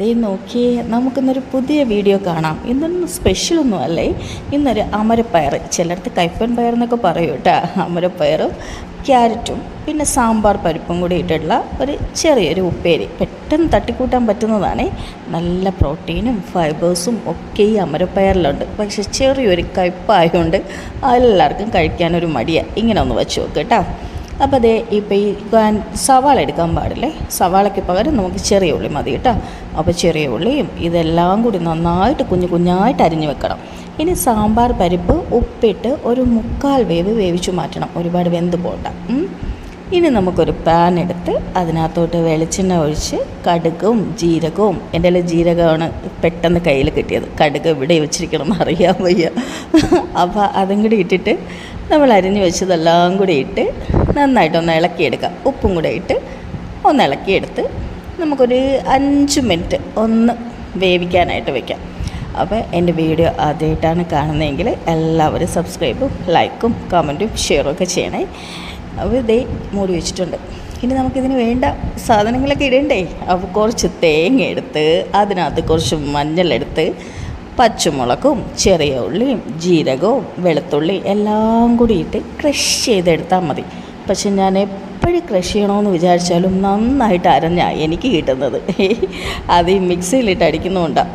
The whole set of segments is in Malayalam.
ദേ നോക്കിയേ നമുക്കിന്നൊരു പുതിയ വീഡിയോ കാണാം. ഇന്നൊന്നും സ്പെഷ്യലൊന്നും അല്ലേ? ഇന്നൊരു അമരപ്പയർ ചിലടത്ത് കൈപ്പൻ പയർ എന്നൊക്കെ പറയും കേട്ടോ. അമരപ്പയറും ക്യാരറ്റും പിന്നെ സാമ്പാർ പരിപ്പും കൂടി ഇട്ടുള്ള ഒരു ചെറിയൊരു ഉപ്പേരി. പെട്ടെന്ന് തട്ടിക്കൂട്ടാൻ പറ്റുന്നതാണ്. നല്ല പ്രോട്ടീനും ഫൈബേഴ്സും ഒക്കെ ഈ അമരപ്പയറിലുണ്ട്. പക്ഷേ ചെറിയൊരു കയ്പ്പായതുകൊണ്ട് എല്ലാവർക്കും കഴിക്കാനൊരു മടിയാണ് ഇങ്ങനെ ഒന്ന് വെച്ച് നോക്ക് കേട്ടോ. അപ്പോൾ അതേ ഇപ്പോൾ ഈ സവാള എടുക്കാൻ പാടില്ലേ? സവാളയ്ക്ക് പകരം നമുക്ക് ചെറിയ ഉള്ളി മതി കേട്ടോ. അപ്പോൾ ചെറിയ ഉള്ളിയും ഇതെല്ലാം കൂടി നന്നായിട്ട് കുഞ്ഞു കുഞ്ഞായിട്ട് അരിഞ്ഞു വെക്കണം. ഇനി സാമ്പാർ പരിപ്പ് ഉപ്പിട്ട് ഒരു മുക്കാൽ വേവ് വേവിച്ചു മാറ്റണം. ഒരുപാട് വെന്ത് ഉം. ഇനി നമുക്കൊരു പാൻ എടുത്ത് അതിനകത്തോട്ട് വെളിച്ചെണ്ണ ഒഴിച്ച് കടുകും ജീരകവും എന്റെ കയ്യിൽ ജീരകമാണ് പെട്ടെന്ന് കയ്യിൽ കിട്ടിയത്. കടുക് ഇവിടെ വെച്ചിരിക്കണം അറിയാൻ വയ്യ. അപ്പോൾ അതും കൂടി ഇട്ടിട്ട് നമ്മൾ അരിഞ്ഞു വെച്ചതെല്ലാം കൂടി ഇട്ട് നന്നായിട്ടൊന്ന് ഇളക്കിയെടുക്കാം. ഉപ്പും കൂടെ ഇട്ട് ഒന്ന് ഇളക്കിയെടുത്ത് നമുക്കൊരു അഞ്ച് മിനിറ്റ് ഒന്ന് വേവിക്കാനായിട്ട് വെക്കാം. അപ്പോൾ എന്റെ വീഡിയോ ആദ്യമായിട്ടാണ് കാണുന്നതെങ്കിൽ എല്ലാവരും സബ്സ്ക്രൈബും ലൈക്കും കമന്റും ഷെയറും ഒക്കെ ചെയ്യണേ. അപ്പോൾ ഇതേ മൂടി വെച്ചിട്ടുണ്ട്. ഇനി നമുക്കിതിന് വേണ്ട സാധനങ്ങളൊക്കെ ഇടണ്ടേ? അപ്പോൾ കുറച്ച് തേങ്ങ എടുത്ത് അതിനകത്ത് കുറച്ച് മഞ്ഞളെടുത്ത് പച്ചമുളകും ചെറിയ ഉള്ളിയും ജീരകവും വെളുത്തുള്ളി എല്ലാം കൂടി ഇട്ട് ക്രഷ് ചെയ്തെടുത്താൽ മതി. പക്ഷെ ഞാൻ എപ്പോഴും ക്രഷ് ചെയ്യണമെന്ന് വിചാരിച്ചാലും നന്നായിട്ട് അരഞ്ഞാ എനിക്ക് കിട്ടുന്നത്. അത് ഈ മിക്സിയിലിട്ട് അടിക്കുന്നതുകൊണ്ടാണ്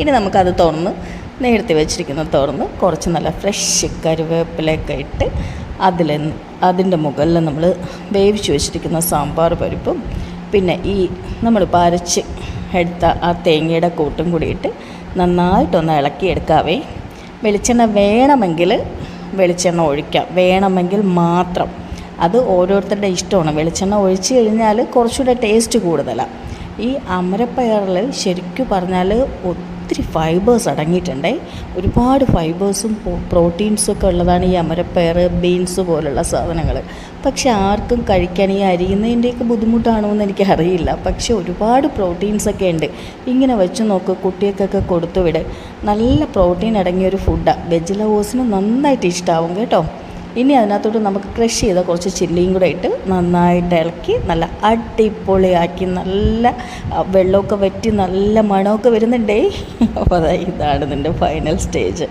ഇനി നമുക്കത് തുറന്ന് നേരത്തെ വെച്ചിരിക്കുന്ന തുറന്ന് കുറച്ച് നല്ല ഫ്രഷ് കരുവേപ്പിലയൊക്കെ ഇട്ട് അതിൽ അതിന്റെ മുകളിൽ നമ്മൾ വേവിച്ച് വെച്ചിരിക്കുന്ന സാമ്പാർ പരിപ്പും പിന്നെ ഈ നമ്മൾ പരച്ച് എടുത്ത ആ തേങ്ങയുടെ കൂട്ടും കൂടി ഇട്ട് നന്നായിട്ടൊന്ന് ഇളക്കിയെടുക്കാവേ. വെളിച്ചെണ്ണ വേണമെങ്കിൽ വെളിച്ചെണ്ണ ഒഴിക്കാം. വേണമെങ്കിൽ മാത്രം. അത് ഓരോരുത്തരുടെ ഇഷ്ടമാണ്. വെളിച്ചെണ്ണ ഒഴിച്ച് കഴിഞ്ഞാൽ കുറച്ചുകൂടെ ടേസ്റ്റ് കൂടുതലാണ് ഈ അമരപ്പയറിൽ ശരിക്കും പറഞ്ഞാൽ ഒത്തിരി ഫൈബേഴ്സ് അടങ്ങിയിട്ടുണ്ടേ. ഒരുപാട് ഫൈബേഴ്സും പ്രോട്ടീൻസും ഒക്കെ ഉള്ളതാണ് ഈ അമരപ്പയർ ബീൻസ് പോലുള്ള സാധനങ്ങൾ. പക്ഷെ ആർക്കും കഴിക്കാൻ ഈ അരിയുന്നതിന്റെയൊക്കെ ബുദ്ധിമുട്ടാണോ എന്ന് എനിക്ക് അറിയില്ല പക്ഷെ ഒരുപാട് പ്രോട്ടീൻസ് ഒക്കെ ഉണ്ട്. ഇങ്ങനെ വെച്ച് നോക്ക് കുട്ടികൾക്കൊക്കെ കൊടുത്തു വിട്. നല്ല പ്രോട്ടീൻ അടങ്ങിയ ഒരു ഫുഡാണ് വെജ് ലവേഴ്സിന് നന്നായിട്ട് ഇഷ്ടമാവും കേട്ടോ. ഇനി അതിനകത്തോട്ട് നമുക്ക് ക്രഷ് ചെയ്ത കുറച്ച് ചില്ലിയും കൂടെ ഇട്ട് നന്നായിട്ട് ഇളക്കി നല്ല അടിപൊളിയാക്കി നല്ല വെള്ളമൊക്കെ വറ്റി നല്ല മണമൊക്കെ വരുന്നുണ്ടേ. അപ്പോൾ അതാ ഇതാണ് നിന്റെ ഫൈനൽ സ്റ്റേജ്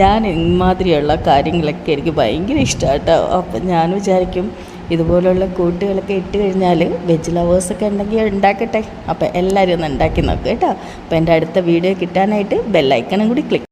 ഞാൻ ഇമാതിരിയുള്ള കാര്യങ്ങളൊക്കെ എനിക്ക് ഭയങ്കര ഇഷ്ടമാണ് അപ്പം ഞാൻ വിചാരിക്കും ഇതുപോലുള്ള കൂട്ടുകളൊക്കെ ഇട്ട് കഴിഞ്ഞാൽ വെജ് ലവേഴ്സൊക്കെ ഉണ്ടെങ്കിൽ ഉണ്ടാക്കട്ടെ. അപ്പോൾ എല്ലാവരും ഒന്ന് ഉണ്ടാക്കി നോക്കുക കേട്ടോ. അപ്പോൾ എന്റെ അടുത്ത വീഡിയോ കിട്ടാനായിട്ട് ബെല്ലൈക്കണും കൂടി ക്ലിക്ക്